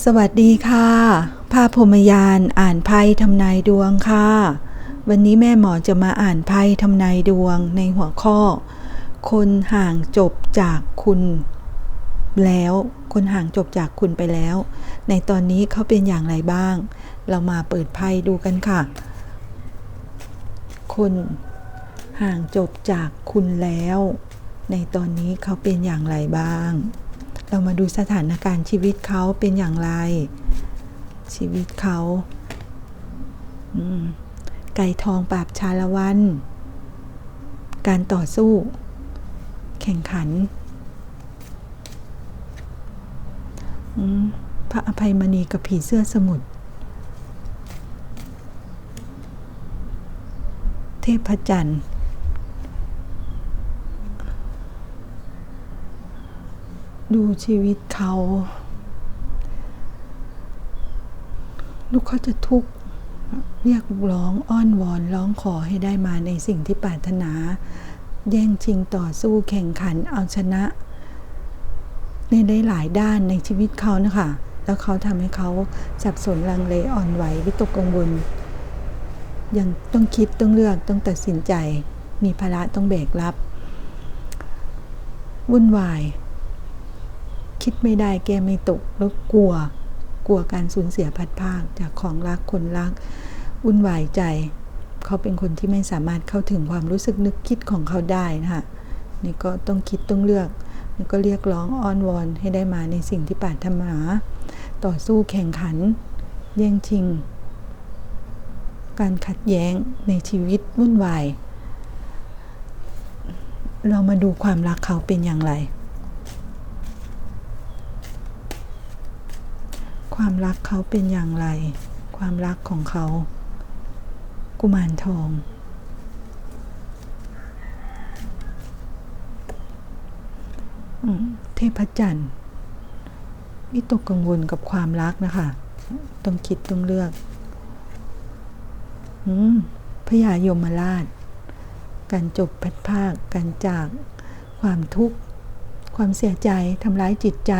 สวัสดีค่ะ ภาพพมยานอ่านไพ่ทำนายดวงค่ะ วันนี้แม่หมอจะมาอ่านไพ่ทำนายดวงในหัวข้อ คนห่างจบจากคุณ แล้ว คนห่างจบจากคุณไปแล้ว ในตอนนี้เขาเป็นอย่างไรบ้าง เรามาเปิดไพ่ดูกันค่ะ คนห่างจบจากคุณแล้ว ในตอนนี้เขาเป็นอย่างไรบ้าง เรามาดูสถานการณ์ชีวิตเขาเป็นอย่างไร ชีวิตเขาไก่ทองปราบชาละวัน การต่อสู้ แข่งขัน พระอภัยมณีกับผีเสื้อสมุทร เทพจันทร์ ดูชีวิตเขา ลูกเขาจะทุกข์เรียกร้องอ้อนวอนร้องขอให้ได้มาในสิ่งที่ปรารถนา แย่งชิงต่อสู้แข่งขันเอาชนะ ในได้หลายด้านในชีวิตเขานะคะ แล้วเขาทำให้เขาสับสนลังเลอ่อนไหววิตกกังวลยังต้องคิดต้องเลือกต้องตัดสินใจ มีภาระต้องแบกรับ วุ่นวาย คิดไม่ได้แก้ไม่ตกแล้วกลัว กลัวการสูญเสียพัดภาคจากของรักคนรักวุ่นวายใจ เขาเป็นคนที่ไม่สามารถเข้าถึงความรู้สึกนึกคิดของเขาได้นะคะนี่ก็ต้องคิดต้องเลือกนี่ก็เรียกร้องอ้อนวอนให้ได้มาในสิ่งที่ปรารถนา ต่อสู้แข่งขัน แย่งชิง การขัดแย้งในชีวิตวุ่นวาย เรามาดูความรักเขาเป็นอย่างไร ความรักเขาเป็นอย่างไร ความรักของเขา กุมารทอง เทพจันทร์วิตกกังวลกับความรักนะคะ ต้องคิดต้องเลือกอพญายมราช การจบพัดภาค การจาก ความทุกข์ ความเสียใจ ทำร้ายจิตใจ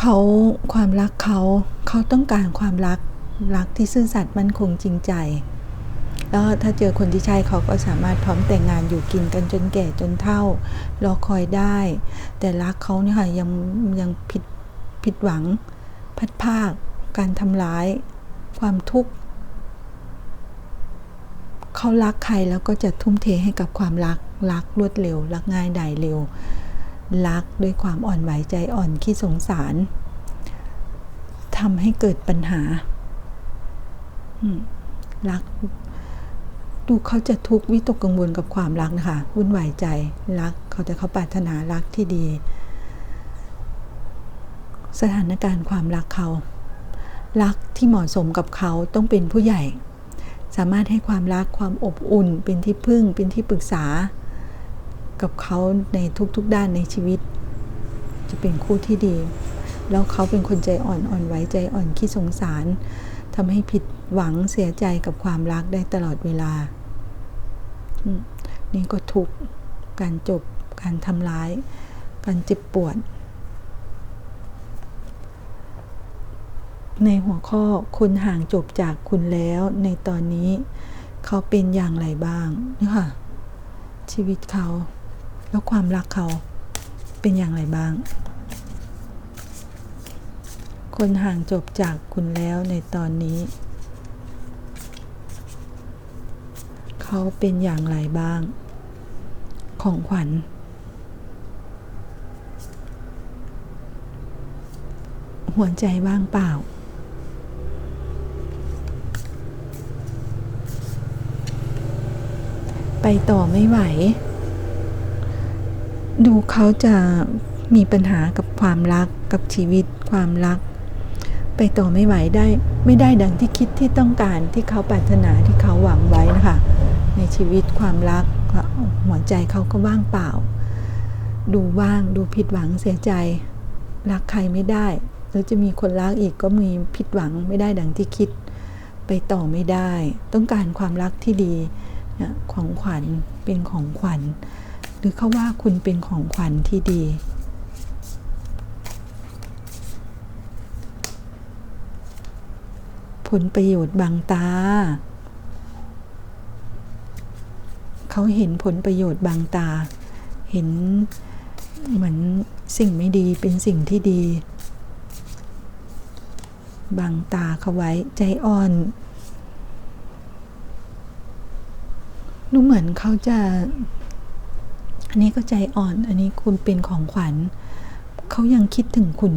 เขาความรักเขาเขาต้องการความรักรักที่ซื่อสัตย์มั่นคงจริงใจแล้วถ้าเจอคนที่ใช่เขาก็สามารถพร้อมแต่งงานอยู่กินกันจนแก่จนเฒ่ารอคอยได้ แต่รักเขาเนี่ยค่ะยังยังผิดผิดหวัง พัดภาค การทำร้าย ความทุกข์เขารักใครแล้วก็จะทุ่มเทให้กับความรักรักรวดเร็ว รักง่ายได้เร็ว รักด้วยความอ่อนไหวใจอ่อนขี้สงสารทำให้เกิดปัญหารัก ดูเขาจะทุกข์วิตกกังวลกับความรักนะคะวุ่นวายใจรักเขาจะเขาปรารถนารักที่ดี สถานการณ์ความรักเขา รักที่เหมาะสมกับเขาต้องเป็นผู้ใหญ่ สามารถให้ความรักความอบอุ่น เป็นที่พึ่งเป็นที่ปรึกษา กับเขาในทุกๆด้านในชีวิต จะเป็นคู่ที่ดี แล้วเขาเป็นคนใจอ่อนอ่อนไหวใจอ่อนขี้สงสารทำให้ผิดหวังเสียใจกับความรักได้ตลอดเวลา นี่ก็ทุกการจบการทำร้าย การเจ็บปวด ในหัวข้อคุณห่างจบจากคุณแล้วในตอนนี้เขาเป็นอย่างไรบ้างนี่ค่ะชีวิตเขา แล้วความรักเขาเป็นอย่างไรบ้าง คนห่างจบจากคุณแล้วในตอนนี้ เขาเป็นอย่างไรบ้าง ของขวัญ หัวใจว่างเปล่าไปต่อไม่ไหว ดูเขาจะมีปัญหากับความรักกับชีวิตความรัก ไปต่อไม่ไหวได้ ไม่ได้ดังที่คิดที่ต้องการที่เขาปรารถนาที่เขาหวังไว้นะคะในชีวิตความรักหัวใจเขาก็ว่างเปล่า ดูว่างดูผิดหวังเสียใจ รักใครไม่ได้แล้วจะมีคนรักอีกก็มีผิดหวังไม่ได้ดังที่คิด ไปต่อไม่ได้ ต้องการความรักที่ดีของขวัญเป็นของขวัญ หรือเขาว่าคุณเป็นของขวัญที่ดี ผลประโยชน์บางตา เขาเห็นผลประโยชน์บางตา เห็นเหมือนสิ่งไม่ดีเป็นสิ่งที่ดี บางตาเขาไว้ใจอ่อนรู้เหมือนเขาจะ อันนี้ก็ใจอ่อน อันนี้คุณเป็นของขวัญ เขายังคิดถึงคุณ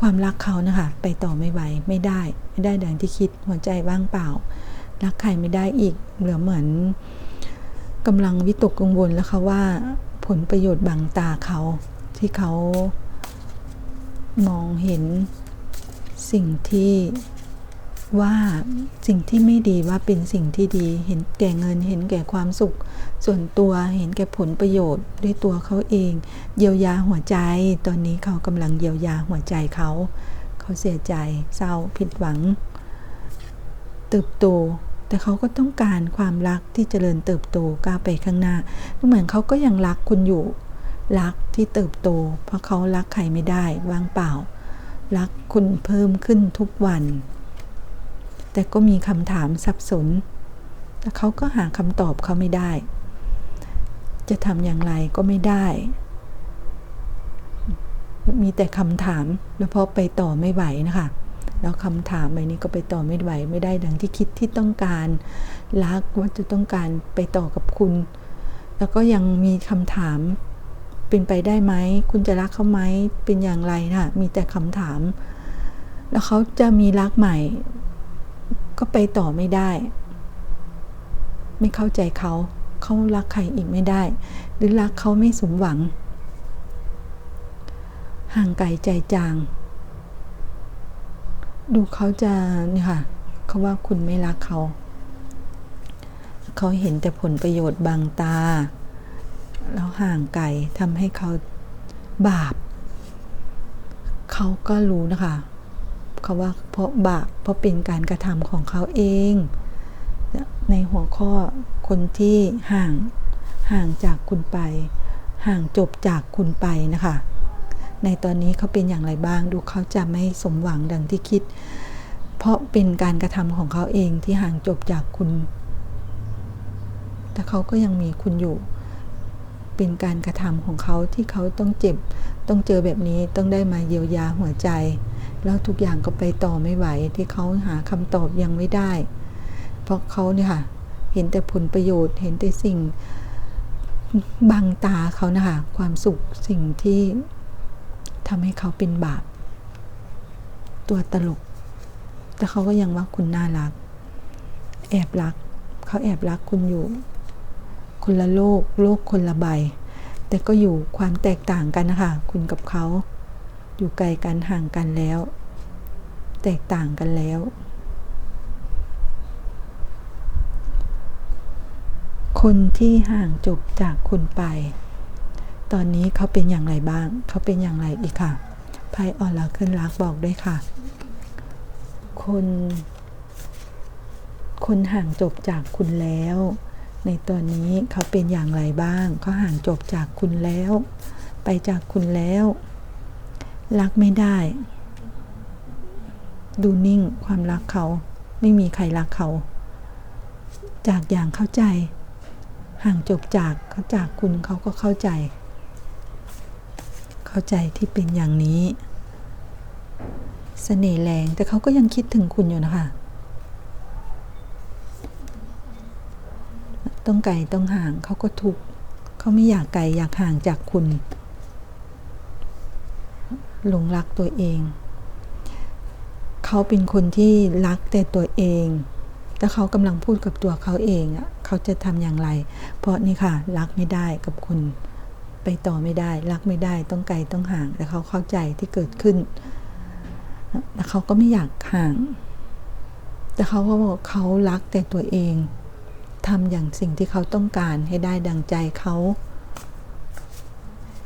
ความรักเขานะคะ ไปต่อไม่ไหว ไม่ได้ ไม่ได้ดังที่คิด หัวใจว่างเปล่า รักใครไม่ได้อีก เหลือเหมือนกำลังวิตกกังวลแล้วค่ะว่า ผลประโยชน์บางตาเขาที่เขามองเห็นสิ่งที่ ว่าสิ่งที่ไม่ดีว่าเป็นสิ่งที่ดี เห็นแก่เงินเห็นแก่ความสุข ส่วนตัวเห็นแก่ผลประโยชน์ด้วยตัวเขาเอง เยียวยาหัวใจ ตอนนี้เขากำลังเยียวยาหัวใจเขา เขาเสียใจเศร้าผิดหวัง เติบโต แต่เขาก็ต้องการความรักที่เจริญเติบโตก้าวไปข้างหน้าเหมือนเขาก็ยังรักคุณอยู่ รักที่เติบโต เพราะเขารักใครไม่ได้ว่างเปล่า รักคุณเพิ่มขึ้นทุกวัน แต่ก็มีคำถามสับสนแต่เขาก็หาคำตอบเขาไม่ได้ จะทำอย่างไรก็ไม่ได้ มีแต่คำถาม แล้วพอไปต่อไม่ไหวนะคะแล้วคำถามใบนี้ก็ไปต่อไม่ไหวไม่ได้ดังที่คิดที่ต้องการรักว่าจะต้องการไปต่อกับคุณ แล้วก็ยังมีคำถามเป็นไปได้ไหม คุณจะรักเขาไหมเป็นอย่างไรนะมีแต่คำถาม แล้วเขาจะมีรักใหม่ ก็ไปต่อไม่ได้ ไม่เข้าใจเขา เขารักใครอีกไม่ได้ หรือรักเขาไม่สมหวัง ห่างไกลใจจาง ดูเขาจะนี่ค่ะเขาว่าคุณไม่รักเขา เขาเห็นแต่ผลประโยชน์บางตา แล้วห่างไกลทำให้เขาบาป เขาก็รู้นะคะ เขาว่าเพราะบาปเพราะเป็นการกระทำของเขาเอง ในหัวข้อคนที่ห่างห่างจากคุณไป ห่างจบจากคุณไปนะคะ ในตอนนี้เขาเป็นอย่างไรบ้างดูเขาจะไม่สมหวังดังที่คิด เพราะเป็นการกระทำของเขาเองที่ห่างจบจากคุณ แต่เขาก็ยังมีคุณอยู่เป็นการกระทำของเขาที่เขาต้องเจ็บ ต้องเจอแบบนี้ต้องได้มาเยียวยาหัวใจ แล้วทุกอย่างก็ไปต่อไม่ไหวที่เขาหาคำตอบยังไม่ได้ เพราะเขาเนี่ยค่ะ เห็นแต่ผลประโยชน์เห็นแต่สิ่งบังตาเขานะคะความสุขสิ่งที่ทำให้เขาเป็นบาป ตัวตลก แต่เขาก็ยังว่าคุณน่ารัก แอบรัก เขาแอบรักคุณอยู่คนละโลก โลกคนละใบ แต่ก็อยู่ความแตกต่างกันนะคะ คุณกับเขา อยู่ไกลกันห่างกันแล้ว แตกต่างกันแล้ว คนที่ห่างจบจากคุณไป ตอนนี้เขาเป็นอย่างไรบ้าง เขาเป็นอย่างไรอีกค่ะไพ่ออลาขึ้นรักบอกด้วยค่ะ คน คนห่างจบจากคุณแล้ว ในตอนนี้เขาเป็นอย่างไรบ้าง เขาห่างจบจากคุณแล้ว ไปจากคุณแล้ว รักไม่ได้ ดูนิ่งความรักเขา ไม่มีใครรักเขา จากอย่างเข้าใจ ห่างจบจากเขาจากคุณเขาก็เข้าใจ เข้าใจที่เป็นอย่างนี้สเสน่ห์แรงแต่เขาก็ยังคิดถึงคุณอยู่นะคะต้องไกลต้องห่างเขาก็ทุกข์เขาไม่อยากไกลอยากห่างจากคุณ หลงรักตัวเอง เขาเป็นคนที่รักแต่ตัวเองแล้วเขากำลังพูดกับตัวเขาเองอะเขาจะทำอย่างไร เพราะนี่ค่ะ รักไม่ได้กับคุณไปต่อไม่ได้ รักไม่ได้ต้องไกลต้องห่าง แต่เขาเข้าใจที่เกิดขึ้นแต่เขาก็ไม่อยากห่าง แต่เขาก็บอกเขารักแต่ตัวเองทำอย่างสิ่งที่เขาต้องการให้ได้ดังใจเขา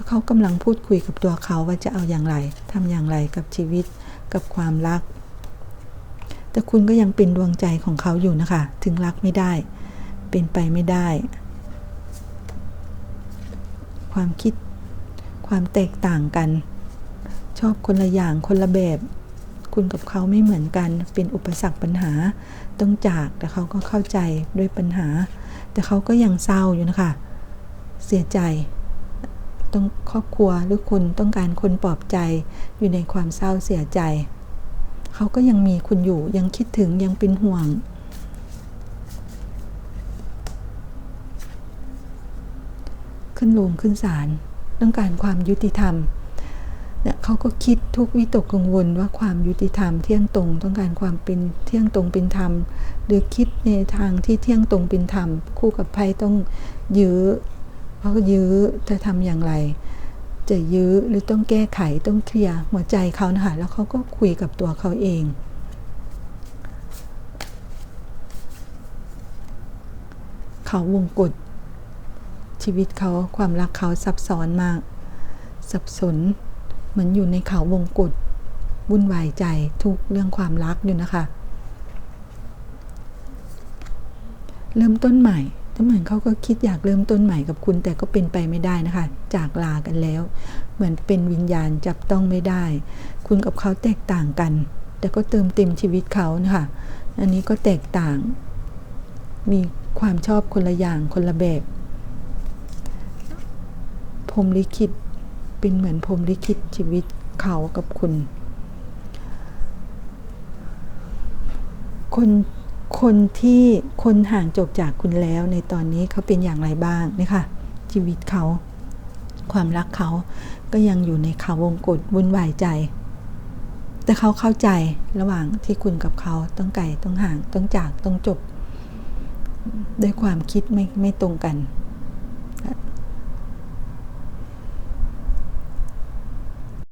เขากำลังพูดคุยกับตัวเขาว่าจะเอาอย่างไรทำอย่างไรกับชีวิตกับความรัก แต่คุณก็ยังเป็นดวงใจของเขาอยู่นะคะ ถึงรักไม่ได้ เป็นไปไม่ได้ ความคิดความแตกต่างกัน ชอบคนละอย่างคนละแบบ คุณกับเขาไม่เหมือนกัน เป็นอุปสรรคปัญหาต้องจากแต่เขาก็เข้าใจด้วยปัญหา แต่เขาก็ยังเศร้าอยู่นะคะ เสียใจ ต้องครอบครัวหรือคุณต้องการคนปลอบใจอยู่ในความเศร้าเสียใจ เขาก็ยังมีคุณอยู่ยังคิดถึงยังเป็นห่วง ขึ้นโรงขึ้นศาลต้องการความยุติธรรมเนี่ยเขาก็คิดทุกวิตกกังวลว่าความยุติธรรมเที่ยงตรงต้องการความเป็นเที่ยงตรงเป็นธรรม หรือคิดในทางที่เที่ยงตรงเป็นธรรม คู่กับภัยต้องยื้อ เพราะยื้อจะทำอย่างไร จะยื้อหรือต้องแก้ไขต้องเคลียร์หัวใจเขานะคะแล้วเขาก็คุยกับตัวเขาเอง เขาวงกฏชีวิตเขาความรักเขาซับซ้อนมาก สับสนเหมือนอยู่ในเขาวงกฏวุ่นวายใจทุกเรื่องความรักอยู่นะคะ เริ่มต้นใหม่ ถ้าเหมือนเขาก็คิดอยากเริ่มต้นใหม่กับคุณ แต่ก็เป็นไปไม่ได้นะคะ จากลากันแล้ว เหมือนเป็นวิญญาณจับต้องไม่ได้ คุณกับเขาแตกต่างกัน แต่ก็เติมเต็มชีวิตเขานะคะอันนี้ก็แตกต่าง มีความชอบคนละอย่างคนละแบบพรมลิขิตเป็นเหมือนพรมลิขิตชีวิตเขากับคุณ คน คนที่คนห่างจบจากคุณแล้วในตอนนี้เขาเป็นอย่างไรบ้างนะคะชีวิตเขา ความรักเขาก็ยังอยู่ในข่าวงกฏวุ่นวายใจ แต่เขาเข้าใจระหว่างที่คุณกับเขาต้องไกลต้องห่างต้องจากต้องจบ ด้วยความคิดไม่ไม่ตรงกัน